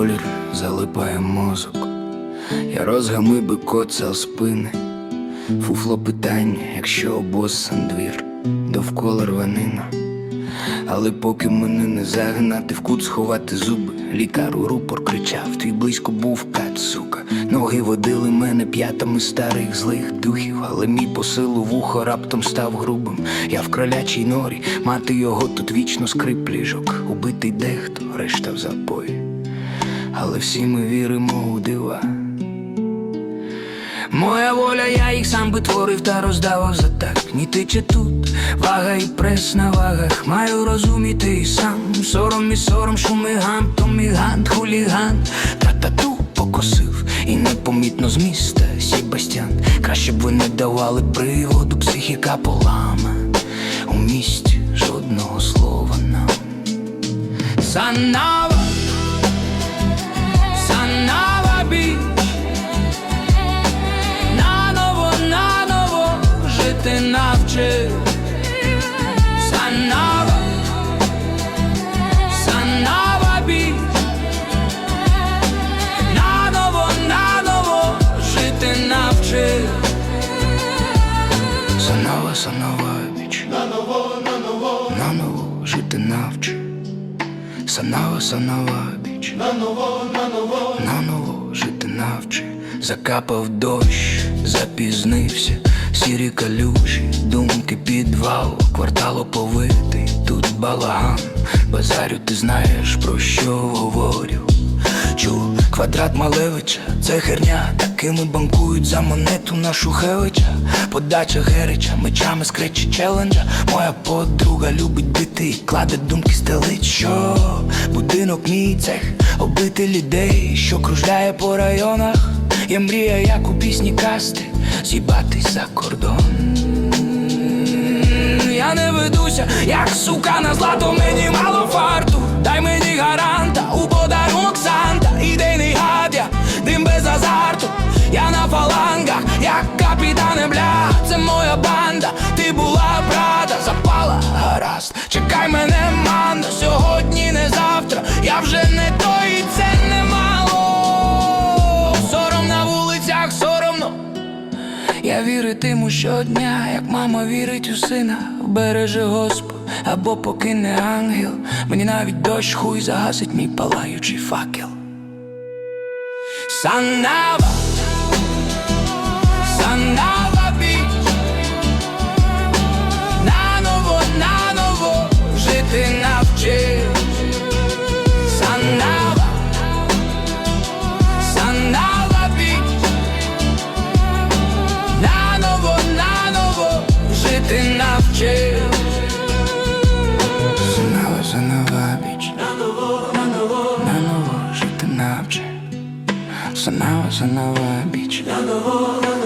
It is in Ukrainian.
колір залипає мозок. Я розгамиби коцал спини, фуфло питання, якщо обосан двір, довкола рванина. Але поки мене не загнати в кут сховати зуби, лікар у рупор кричав, твій близько був кат, сука. Ноги водили мене п'ятами старих злих духів, але мій посилу вухо раптом став грубим. Я в кролячій норі, мати його тут вічно скрип ліжок, убитий дехто, решта в запої. Але всі ми віримо у дива. Моя воля, я їх сам би творив та роздавав за так. Ні ти чи тут, вага і прес на вагах. Маю розуміти і сам. Сором і сором, шумиган, то мігант, хуліган. Та тату покосив і непомітно з міста Сібастян. Краще б ви не давали приводу, психіка полама. У місті жодного слова нам. Санава, навчив Санава, Санава біч Наново, наново жити навчив Санава, Санава біч Наново, наново. Наново жити навчив Санава, Санава біч Наново, наново. Наново жити навчив Закапав дощ, запізнився, сірі калюжі, думки підвал, квартал оповитий, тут балаган, базарю ти знаєш про що говорю. Чу, квадрат Малевича, це херня, такими банкують за монету на Шухевича, подача Герича, мечами скречі челенджа. Моя подруга любить бити і кладе думки стелить, що будинок мій цех, оббити людей, що кружляє по районах. Є мрія, як у пісні касти, з'їбатись за кордон. Я не ведуся, як сука на злато, мені мало фарту. Дай мені гаранта, Я віритиму щодня, як мама вірить у сина, береже Господь або покине ангел. Мені навіть дощ хуй загасить мій палаючий факел. Санава, жити навчив. Заново, заново біч. Наново жити навчи Заново, заново біч. Наново, наново,